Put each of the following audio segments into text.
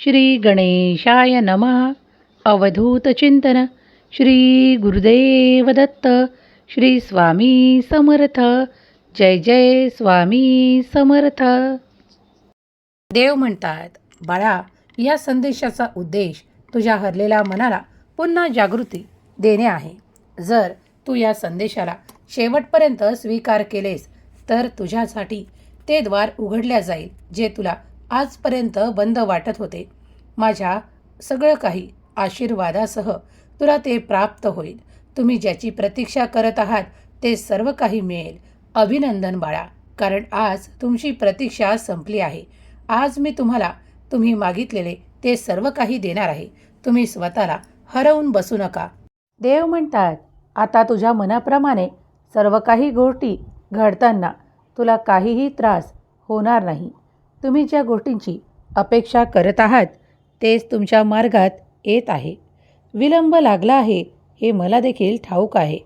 श्री गणेशाय नमः. अवधूतचिंतन श्री गुरुदेव दत्त. श्री स्वामी समर्थ. जय जय स्वामी समर्थ. देव म्हणतात बाळा या संदेशाचा उद्देश तुझ्या हरलेल्या मनाला पुन्हा जागृती देणे आहे. जर तू या संदेशाला शेवटपर्यंत स्वीकार केलेस तर तुझ्यासाठी ते द्वार उघडल्या जाईल जे तुला आजपर्यंत बंद वाटत होते. माझ्या सगळं काही आशीर्वादासह तुला ते प्राप्त होईल. तुम्ही ज्याची प्रतीक्षा करत आहात ते सर्व काही मिळेल. अभिनंदन बाळा. कारण आज तुमची प्रतीक्षा संपली आहे. आज मी तुम्हाला तुम्ही मागितलेले ते सर्व काही देणार आहे. तुम्ही स्वतःला हरवून बसू नका. देव म्हणतात आता तुझ्या मनाप्रमाणे सर्व काही गोष्टी घडताना तुला काहीही त्रास होणार नाही. तुम्ही ज्या गोष्टींची अपेक्षा करत आहात तेच तुमच्या मार्गात येत आहे. विलंब लागला आहे हे मला देखील ठाऊक आहे.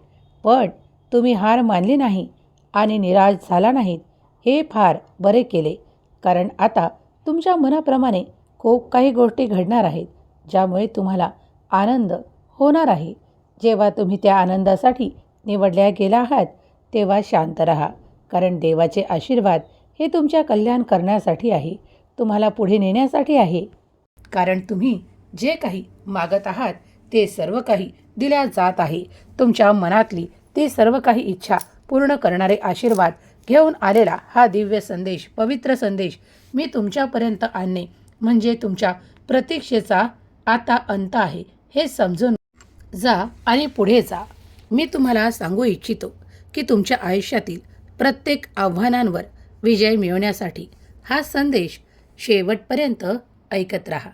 पण तुम्ही हार मानली नाही आणि निराश झाला नाहीत हे फार बरे केले. कारण आता तुमच्या मनाप्रमाणे खूप काही गोष्टी घडणार आहेत ज्यामुळे तुम्हाला आनंद होणार आहे. जेव्हा तुम्ही त्या आनंदासाठी निवडल्या गेला आहात तेव्हा शांत राहा. कारण देवाचे आशीर्वाद हे तुमच्या कल्याण करण्यासाठी आहे. तुम्हाला पुढे नेण्यासाठी आहे. कारण तुम्ही जे काही मागत आहात ते सर्व काही दिल्या जात आहे. तुमच्या मनातली ती सर्व काही इच्छा पूर्ण करणारे आशीर्वाद घेऊन आलेला हा दिव्य संदेश पवित्र संदेश मी तुमच्यापर्यंत आणणे म्हणजे तुमच्या प्रतीक्षेचा आता अंत आहे हे समजून जा आणि पुढे जा. मी तुम्हाला सांगू इच्छितो की तुमच्या आयुष्यातील प्रत्येक आव्हानांवर विजय मिळवण्यासाठी हा संदेश शेवटपर्यंत ऐकत राहा.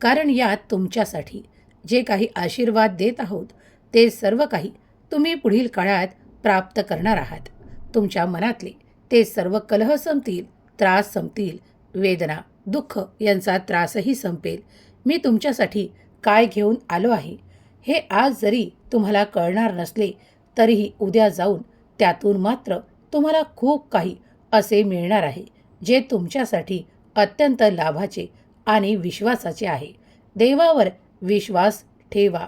कारण यात तुमच्यासाठी जे काही आशीर्वाद देत आहोत ते सर्व काही तुम्ही पुढील काळात प्राप्त करणार आहात. तुमच्या मनातले ते सर्व कलह संपतील त्रास संपतील वेदना दुःख यांचा त्रासही संपेल. मी तुमच्यासाठी काय घेऊन आलो आहे हे आज जरी तुम्हाला कळणार नसले तरीही उद्या जाऊन त्यातून मात्र तुम्हाला खूप काही असे मिळणार आहे जे तुमच्यासाठी अत्यंत लाभाचे आणि विश्वासाचे आहे. देवावर विश्वास ठेवा.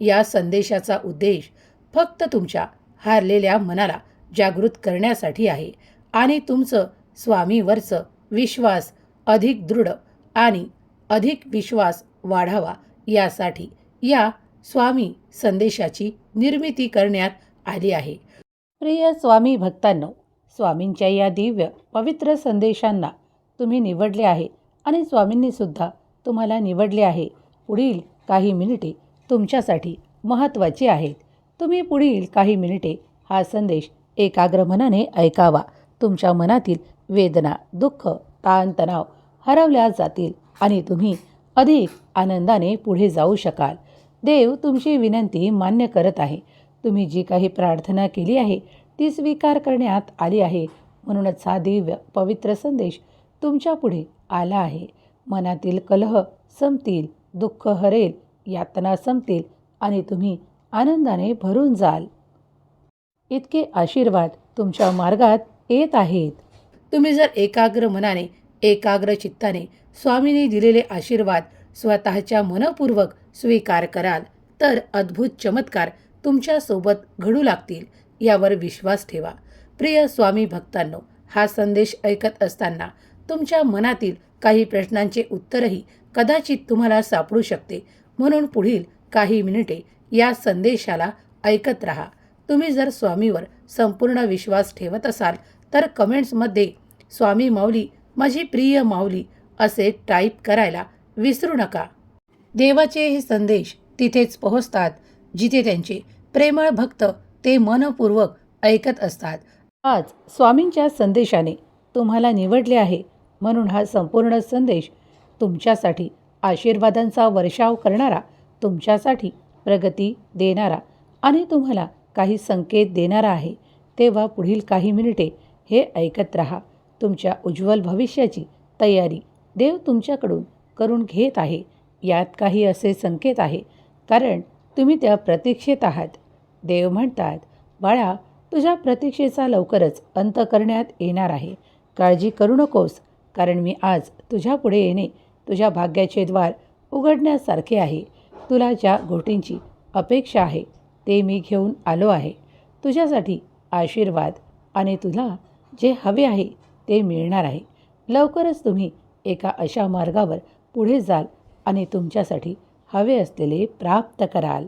या संदेशाचा उद्देश फक्त तुमच्या हारलेल्या मनाला जागृत करण्यासाठी आहे आणि तुमचं स्वामीवरचं विश्वास अधिक दृढ आणि अधिक विश्वास वाढावा यासाठी या स्वामी संदेशाची निर्मिती करण्यात आली आहे. प्रिय स्वामी भक्तांनो स्वामींच्या या दिव्य पवित्र संदेशांना तुम्ही निवडले आहे आणि स्वामींनीसुद्धा तुम्हाला निवडले आहे. पुढील काही मिनिटे तुमच्यासाठी महत्त्वाची आहेत. तुम्ही पुढील काही मिनिटे हा संदेश एकाग्र मनाने ऐकावा. तुमच्या मनातील वेदना दुःख ताणतणाव हरवल्या जातील आणि तुम्ही अधिक आनंदाने पुढे जाऊ शकाल. देव तुमची विनंती मान्य करत आहे. तुम्ही जी काही प्रार्थना केली आहे ती स्वीकार करण्यात आली आहे. म्हणूनच हा दिव्य पवित्र संदेश तुमच्यापुढे आला आहे. मनातील कलह संपतील दुःख हरेल यातना संपतील आणि तुम्ही आनंदाने भरून जाल. इतके आशीर्वाद तुमच्या मार्गात येत आहेत. तुम्ही जर एकाग्र मनाने एकाग्र चित्ताने स्वामीने दिलेले आशीर्वाद स्वतःच्या मनपूर्वक स्वीकार कराल तर अद्भुत चमत्कार तुमच्यासोबत घडू लागतील. यावर विश्वास ठेवा. प्रिय स्वामी भक्तांनो हा संदेश ऐकत असताना तुमच्या मनातील काही प्रश्नांचे उत्तरही कदाचित तुम्हाला सापडू शकते. म्हणून पुढील काही मिनिटे या संदेशाला ऐकत राहा. तुम्ही जर स्वामीवर संपूर्ण विश्वास ठेवत असाल तर कमेंट्समध्ये स्वामी माऊली माझी प्रिय माऊली असे टाईप करायला विसरू नका. देवाचे हे संदेश तिथेच पोहोचतात जिथे त्यांचे प्रेमळ भक्त ते मनपूर्वक ऐकत असतात. आज स्वामींच्या संदेशाने तुम्हाला निवडले आहे. म्हणून हा संपूर्ण संदेश तुमच्यासाठी आशीर्वादांचा वर्षाव करणारा तुमच्यासाठी प्रगती देणारा आणि तुम्हाला काही संकेत देणारा आहे. तेव्हा पुढील काही मिनिटे हे ऐकत राहा. तुमच्या उज्ज्वल भविष्याची तयारी देव तुमच्याकडून करून घेत आहे. यात काही असे संकेत आहे. कारण तुम्ही त्या प्रतीक्षेत आहात. देव म्हणतात बाळा तुझ्या प्रतीक्षेचा लवकरच अंत करण्यात येणार आहे. काळजी करू नकोस कारण मी आज तुझ्यापुढे येणे तुझ्या भाग्याचे द्वार उघडण्यासारखे आहे. तुला ज्या गोष्टींची अपेक्षा आहे ते मी घेऊन आलो आहे. तुझ्यासाठी आशीर्वाद आणि तुला जे हवे आहे ते मिळणार आहे. लवकरच तुम्ही एका अशा मार्गावर पुढे जाल आणि तुमच्यासाठी हवे असलेले प्राप्त कराल.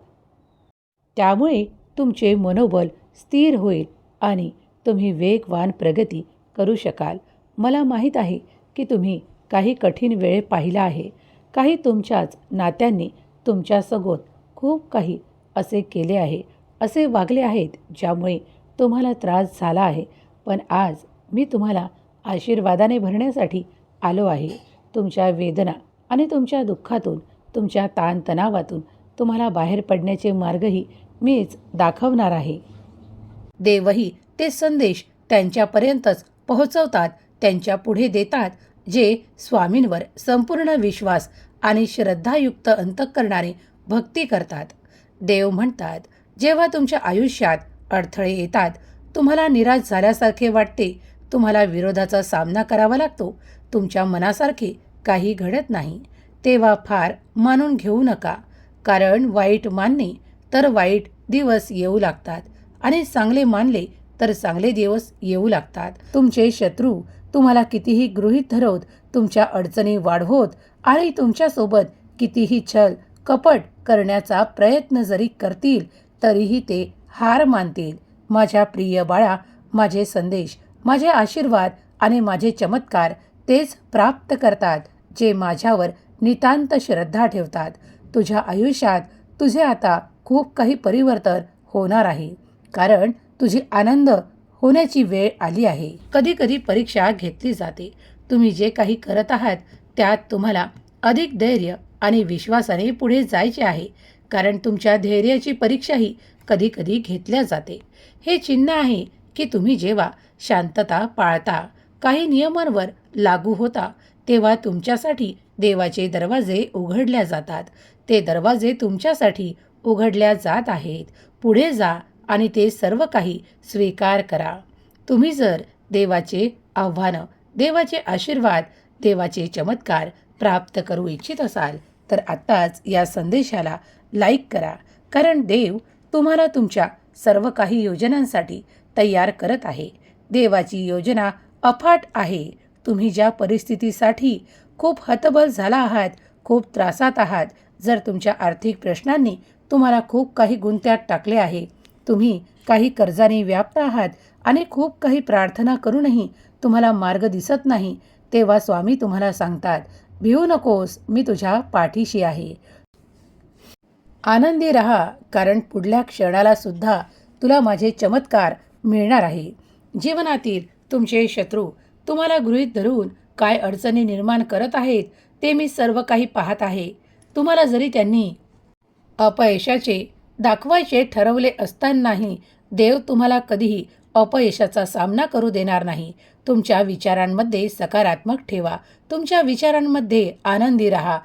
त्यामुळे तुमचे मनोबल स्थिर होईल आणि तुम्ही वेगवान प्रगती करू शकाल. मला माहीत आहे की तुम्ही काही कठीण वेळ पाहिला आहे. काही तुमच्याच नात्यांनी तुमच्यासोबत खूप काही असे केले आहे असे वागले आहेत ज्यामुळे तुम्हाला त्रास झाला आहे. पण आज मी तुम्हाला आशीर्वादाने भरण्यासाठी आलो आहे. तुमच्या वेदना आणि तुमच्या दुःखातून तुमच्या ताणतणावातून तुम्हाला बाहेर पडण्याचे मार्गही मीच दाखवणार आहे. देवही ते संदेश त्यांच्यापर्यंतच पोहोचवतात त्यांच्या पुढे देतात जे स्वामींवर संपूर्ण विश्वास आणि श्रद्धायुक्त अंतःकरणाने भक्ती करतात. देव म्हणतात जेव्हा तुमच्या आयुष्यात अडथळे येतात तुम्हाला निराश झाल्यासारखे वाटते तुम्हाला विरोधाचा सामना करावा लागतो तुमच्या मनासारखे काही घडत नाही तेव्हा फार मानून घेऊ नका कारण वाईट मानणे तर वाईट दिवस येऊ लागतात. आणि चांगले मानले तर चांगले दिवस येऊ लागतात. तुमचे शत्रू तुम्हाला कितीही गृहीत धरवत तुमच्या अडचणी वाढवत आणि तुमच्यासोबत कितीही छल कपट करण्याचा प्रयत्न जरी करतील तरीही ते हार मानतील. माझ्या प्रिय बाळा माझे संदेश माझे आशीर्वाद आणि माझे चमत्कार तेच प्राप्त करतात जे माझ्यावर नितांत श्रद्धा ठेवतात. तुझ्या आयुष्यात तुझे आता खूप काही परिवर्तन होणार आहे. कारण तुझी आनंद होण्याची वेळ आली आहे. कधी कधी परीक्षा घेतली जाते. तुम्ही जे काही करत आहात त्यात तुम्हाला अधिक धैर्य आणि विश्वासाने पुढे जायचे आहे. कारण तुमच्या धैर्याची परीक्षाही कधी कधी घेतल्या जाते. हे चिन्ह आहे की तुम्ही जेव्हा शांतता पाळता काही नियमांवर लागू होता तेव्हा तुमच्यासाठी देवाचे दरवाजे उघडल्या जातात. ते दरवाजे तुमच्यासाठी उघडल्या जात आहेत. पुढे जा आणि ते सर्व काही स्वीकार करा. तुम्ही जर देवाचे आव्हानं देवाचे आशीर्वाद देवाचे चमत्कार प्राप्त करू इच्छित असाल तर आत्ताच या संदेशाला लाईक करा. कारण देव तुम्हाला तुमच्या सर्व काही योजनांसाठी तयार करत आहे. देवाची योजना अफाट आहे. तुम्ही ज्या परिस्थितीसाठी खूप हतबल झाला आहात खूप त्रासात आहात जर तुमच्या आर्थिक प्रश्नांनी तुम्हाला खूप काही गुंत्यात टाकले आहे. तुम्ही काही कर्जाने व्याप्त आहात आणि खूप काही प्रार्थना करूनही तुम्हाला मार्ग दिसत नाही तेव्हा स्वामी तुम्हाला सांगतात भिवू नकोस मी तुझ्या पाठीशी आहे. आनंदी रहा कारण पुढल्या क्षणाला सुद्धा तुला माझे चमत्कार मिळणार आहे. जीवनातील तुमचे शत्रू तुम्हाला गृहीत धरून काय अडचणी निर्माण करत आहेत ते मी सर्व काही पाहत आहे. तुम्हाला जरी त्यांनी अपयशाचे दाखवायचे ठरवले असतानाही देव तुम्हाला कधीही अपयशाचा सामना करू देणार नाही. तुमच्या विचारांमध्ये सकारात्मक ठेवा. तुमच्या विचारांमध्ये आनंदी राहा.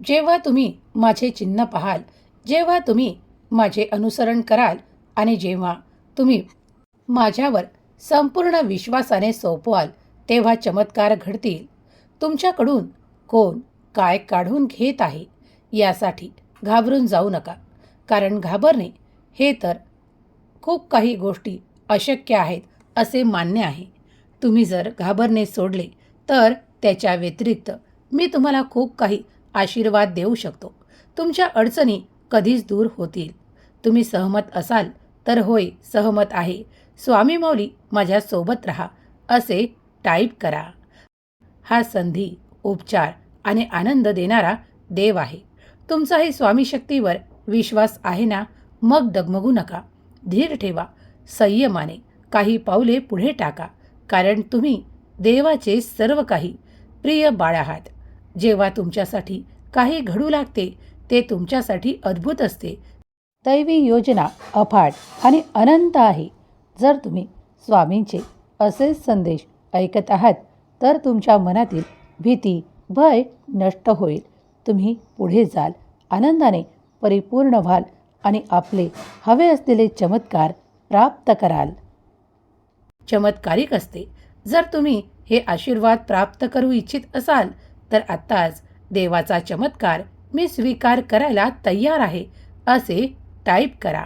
जेव्हा तुम्ही माझे चिन्ह पाहाल जेव्हा तुम्ही माझे अनुसरण कराल आणि जेव्हा तुम्ही माझ्यावर संपूर्ण विश्वासाने सोपवाल तेव्हा चमत्कार घडतील. तुमच्याकडून कोण काय काढून घेत आहे? यासाठी घाबरून जाऊ नका. कारण घाबरणे हे तर खूप काही गोष्टी अशक्य आहेत असे मान्य आहे. तुम्ही जर घाबरणे सोडले तर त्याच्या व्यतिरिक्त मी तुम्हाला खूप काही आशीर्वाद देऊ शकतो. तुमच्या अडचणी कधीच दूर होतील. तुम्ही सहमत असाल तर होय सहमत आहे. स्वामी मौली माझ्यासोबत राहा असे टाईप करा. हा संधी उपचार आणि आनंद देणारा देव आहे. तुमचाही स्वामी शक्तीवर विश्वास आहे ना? मग डगमगू नका. धीर ठेवा. संयमाने काही पावले पुढे टाका. कारण तुम्ही देवाचे सर्व काही प्रिय बाळ आहात. जेव्हा तुमच्यासाठी काही घडू लागते ते तुमच्यासाठी अद्भुत असते. दैवी योजना अफाट आणि अनंत आहे. जर तुम्ही स्वामींचे असेच संदेश ऐकत आहात तर तुमच्या मनातील भीती भय नष्ट होईल. तुम्ही पुढे जाल. आनंदाने परिपूर्ण व्हाल आणि आपले हवे असलेले चमत्कार प्राप्त कराल. चमत्कारिक असते. जर तुम्ही हे आशीर्वाद प्राप्त करू इच्छित असाल तर आत्ताच देवाचा चमत्कार मी स्वीकार करायला तयार आहे असे टाईप करा.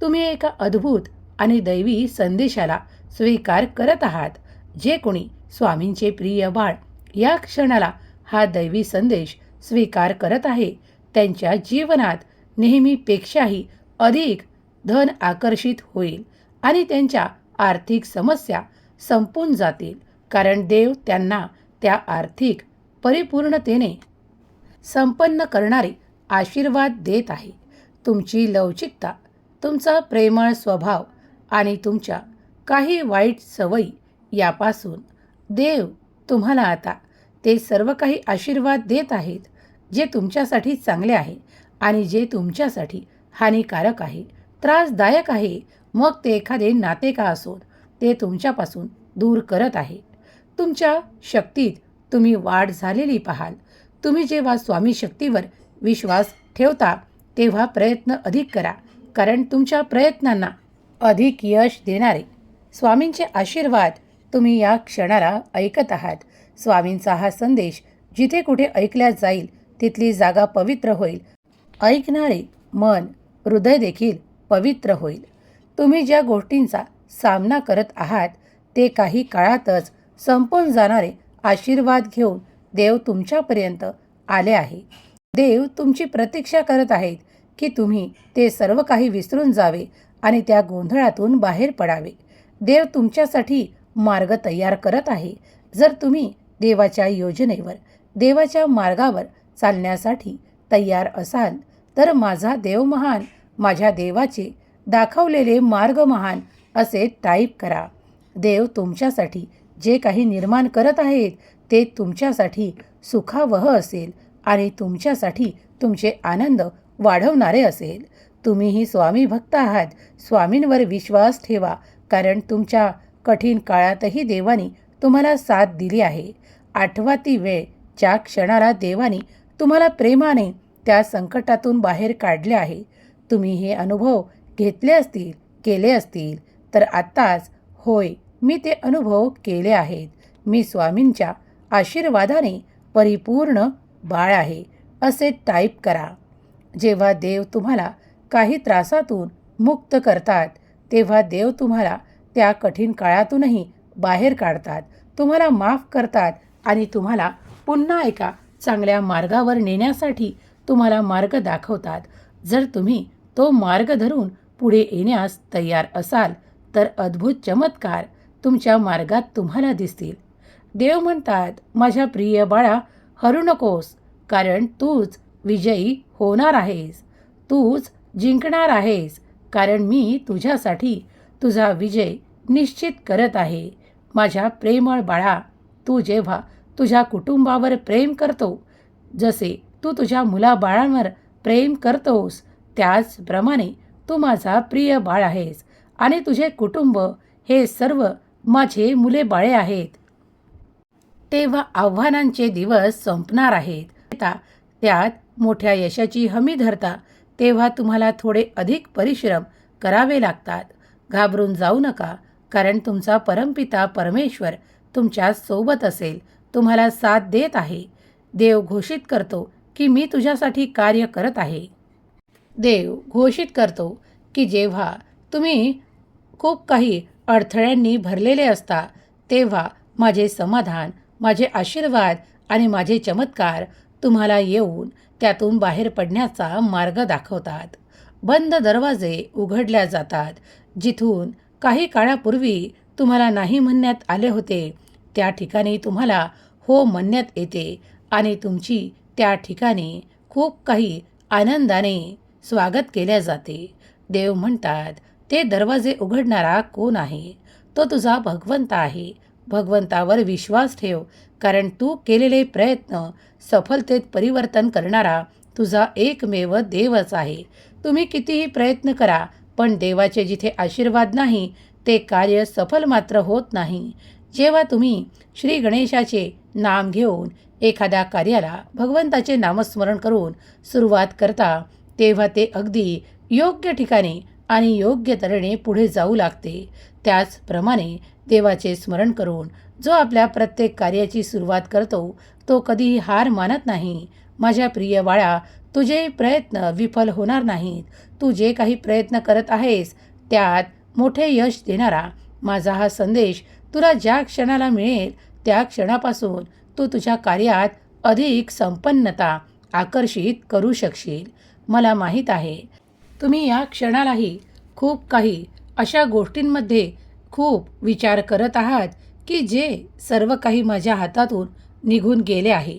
तुम्ही एका अद्भुत आणि दैवी संदेशाला स्वीकार करत आहात. जे कोणी स्वामींचे प्रिय बाळ या क्षणाला हा दैवी संदेश स्वीकार करत आहे. त्यांच्या जीवनात नेहमीपेक्षाही अधिक धन आकर्षित होईल आणि त्यांच्या आर्थिक समस्या संपून जातील. कारण देव त्यांना त्या आर्थिक परिपूर्णतेने संपन्न करणारे आशीर्वाद देत आहे. तुमची लवचिकता तुमचा प्रेमळ स्वभाव आणि तुमच्या काही वाईट सवयी यापासून देव तुम्हाला आता ते सर्व काही आशीर्वाद देत आहेत. जे तुमच्यासाठी चांगले आहे आणि जे तुमच्यासाठी हानिकारक आहे त्रासदायक आहे मग ते एखादे नाते का असोत ते तुमच्यापासून दूर करत आहे. तुमच्या शक्तीत तुम्ही वाढ झालेली पाहाल. तुम्ही जेव्हा स्वामी शक्तीवर विश्वास ठेवता तेव्हा प्रयत्न अधिक करा कारण तुमच्या प्रयत्नांना अधिक यश देणारे स्वामींचे आशीर्वाद तुम्ही या क्षणाला ऐकत आहात. स्वामींचा हा संदेश जिथे कुठे ऐकल्या जाईल तिथली जागा पवित्र होईल. ऐकणारे मन हृदय देखील पवित्र होईल. तुम्ही ज्या गोष्टींचा सामना करत आहात ते काही काळातच संपून जाणारे आशीर्वाद घेऊन देव तुमच्यापर्यंत आले आहे. देव तुमची प्रतीक्षा करत आहेत की तुम्ही ते सर्व काही विसरून जावे आणि त्या गोंधळातून बाहेर पडावे. देव तुमच्यासाठी मार्ग तयार करत आहे. जर तुम्ही देवाच्या योजनेवर देवाच्या मार्गावर चालण्यासाठी तयार असाल तर माझा देव महान माझ्या देवाचे दाखवलेले मार्ग महान असे टाईप करा. देव तुमच्यासाठी जे काही निर्माण करत आहेत ते तुमच्यासाठी सुखावह असेल आणि तुमच्यासाठी तुमचे आनंद वाढवणारे असेल. तुम्हीही स्वामी भक्त आहात स्वामींवर विश्वास ठेवा कारण तुमच्या कठीण काळातही देवानी तुम्हाला साथ दिली आहे. आठवा ती वेळ ज्या क्षणाला देवानी तुम्हाला प्रेमाने त्या संकटातून बाहेर काढले आहे. तुम्ही हे अनुभव घेतले असतील केले असतील तर आत्ताच होय मी ते अनुभव केले आहेत. मी स्वामींच्या आशीर्वादाने परिपूर्ण बाळ आहे असे टाईप करा. जेव्हा देव तुम्हाला काही त्रासातून मुक्त करतात तेव्हा देव तुम्हाला त्या कठीण काळातूनही बाहेर काढतात. तुम्हाला माफ करतात आणि तुम्हाला पुन्हा एका चांगल्या मार्गावर नेण्यासाठी तुम्हाला मार्ग दाखवतात. जर तुम्ही तो मार्ग धरून पुढे येण्यास तयार असाल तर अद्भुत चमत्कार तुमच्या मार्गात तुम्हाला दिसतील. देव म्हणतात माझ्या प्रिय बाळा हरू नकोस कारण तूच विजयी होणार आहेस. तूच जिंकणार आहेस कारण मी तुझ्यासाठी तुझा विजय निश्चित करत आहे. माझ्या प्रेमळ बाळा तू जेव्हा तुझ्या कुटुंबावर प्रेम करतो. जसे तू तुझ्या मुलाबाळांवर प्रेम करतोस त्याचप्रमाणे तू माझा प्रिय बाळ आहेस आणि तुझे कुटुंब हे सर्व माझे मुले बाळे आहेत. तेव्हा आव्हानांचे दिवस संपणार आहेत. त्यात मोठ्या यशाची हमी धरता तेव्हा तुम्हाला थोडे अधिक परिश्रम करावे लागतात. घाबरून जाऊ नका कारण तुमचा परमपिता परमेश्वर तुमच्यासोबत असेल. तुम्हाला साथ देत आहे. देव घोषित करतो की मी तुझ्यासाठी कार्य करत आहे. देव घोषित करतो की जेव्हा तुम्ही खूप काही अडथळ्यांनी भरलेले असता तेव्हा माझे समाधान माझे आशीर्वाद आणि माझे चमत्कार तुम्हाला येऊन त्यातून बाहेर पडण्याचा मार्ग दाखवतात. बंद दरवाजे उघडल्या जातात जिथून काही काळापूर्वी तुम्हाला नाही म्हणण्यात आले होते त्या ठिकाणी तुम्हाला हो म्हणण्यात येते आणि तुमची त्या ठिकाणी खूप काही आनंदाने स्वागत केले जाते. देव म्हणतात ते दरवाजे उघडणारा कोण आहे? तो तुझा भगवंत आहे. भगवंतावर विश्वास ठेव कारण तू केलेले प्रयत्न सफलतेत परिवर्तन करणारा तुझा एकमेव देवच आहे. तुम्ही कितीही प्रयत्न करा पण देवाचे जिथे आशीर्वाद नाही ते कार्य सफल मात्र होत नाही. जेव्हा तुम्ही श्री गणेशाचे नाम घेऊन एखाद्या कार्याला भगवंताचे नामस्मरण करून सुरुवात करता तेव्हा ते अगदी योग्य ठिकाणी आणि योग्य तऱ्हेने पुढे जाऊ लागते. त्याचप्रमाणे देवाचे स्मरण करून जो आपल्या प्रत्येक कार्याची सुरुवात करतो तो कधीही हार मानत नाही. माझ्या प्रिय बाळा तुझे प्रयत्न विफल होणार नाहीत. तू जे काही प्रयत्न करत आहेस त्यात मोठे यश देणारा माझा हा संदेश तुला ज्या क्षणाला मिळेल त्या क्षणापासून तू तुझ्या कार्यात अधिक संपन्नता आकर्षित करू शकशील. मला माहीत आहे तुम्ही या क्षणालाही खूप काही अशा गोष्टींमध्ये खूप विचार करत आहात की जे सर्व काही माझ्या हातातून निघून गेले आहे.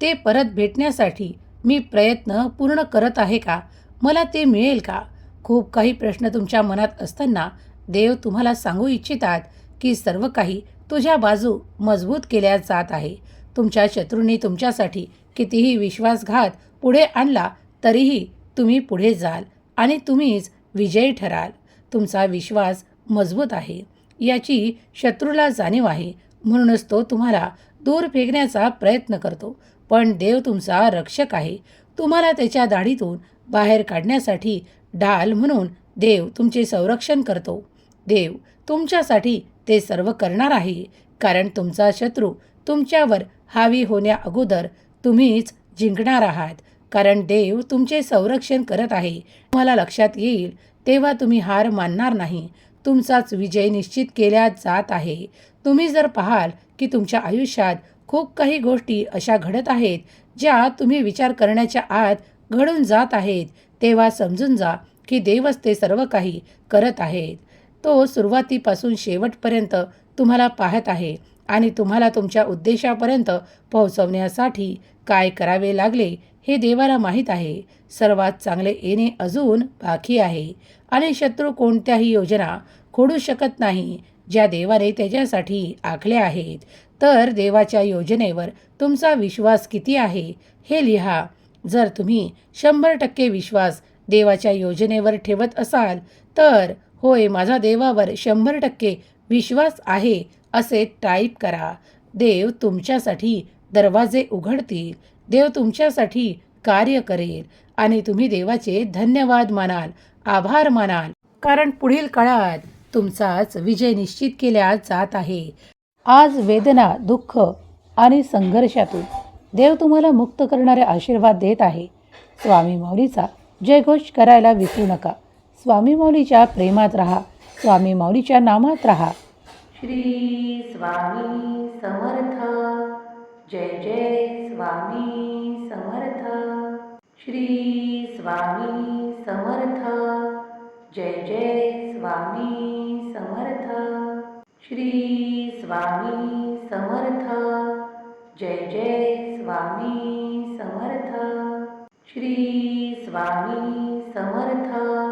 ते परत भेटण्यासाठी मी प्रयत्न पूर्ण करत आहे का? मला ते मिळेल का? खूप काही प्रश्न तुमच्या मनात असताना देव तुम्हाला सांगू इच्छितात की सर्व काही तुझ्या बाजू मजबूत केल्या जात आहे. तुमच्या शत्रूंनी तुमच्यासाठी कितीही विश्वासघात पुढे आणला तरीही तुम्ही पुढे जाल आणि तुम्हीच विजयी ठराल. तुमचा विश्वास मजबूत आहे. याची शत्रूला जाणीव आहे. म्हणूनच तो तुम्हाला दूर फेकण्याचा प्रयत्न करतो. पण देव तुमचा रक्षक आहे. तुम्हाला त्याच्या दाढीतून बाहेर काढण्यासाठी ढाल म्हणून देव तुमचे संरक्षण करतो. देव तुमच्यासाठी ते सर्व करणार आहे. कारण तुमचा शत्रू तुमच्यावर हावी होण्या अगोदर तुम्हीच जिंकणार आहात. कारण देव तुमचे संरक्षण करत आहे. तुम्हाला लक्षात येईल तेव्हा तुम्ही हार मानणार नाही. तुमचाच विजय निश्चित केल्या जात आहे. तुम्ही जर पाहाल की तुमच्या आयुष्यात खूप काही गोष्टी अशा घडत आहेत ज्या तुम्ही विचार करण्याच्या आत घडून जात आहेत तेव्हा समजून जा की देवच ते सर्व काही करत आहेत. तो सुरुवातीपासून शेवटपर्यंत तुम्हाला पाहत आहे आणि तुम्हाला तुमच्या उद्देशापर्यंत पोहोचवण्यासाठी काय करावे लागले हे देवाला माहीत आहे. सर्वात चांगले येणे अजून बाकी आहे आणि शत्रू कोणत्याही योजना खोडू शकत नाही ज्या देवाने त्याच्यासाठी आखल्या आहेत. तर देवाच्या योजनेवर तुमचा विश्वास किती आहे हे लिहा. जर तुम्ही शंभर टक्के विश्वास देवाच्या योजनेवर ठेवत असाल तर होय माझा देवावर शंभर टक्के विश्वास आहे असे टाईप करा. देव तुमच्यासाठी दरवाजे उघडतील. देव तुमच्यासाठी कार्य करेल. आणि तुम्ही देवाचे धन्यवाद मानाल आभार मानाल. कारण पुढील काळात तुमचाच विजय निश्चित केल्या जात आहे. आज वेदना दुःख आणि संघर्षातून देव तुम्हाला मुक्त करणारे आशीर्वाद देत आहे. स्वामी मौलीचा जयघोष करायला विसरू नका. स्वामी माऊलीच्या प्रेमात राहा. स्वामी माऊलीच्या नामात राहा. श्री स्वामी समर्थ. जय जय स्वामी समर्थ. श्री स्वामी समर्थ. जय जय स्वामी समर्थ. श्री स्वामी समर्थ. जय जय स्वामी समर्थ. श्री स्वामी समर्थ.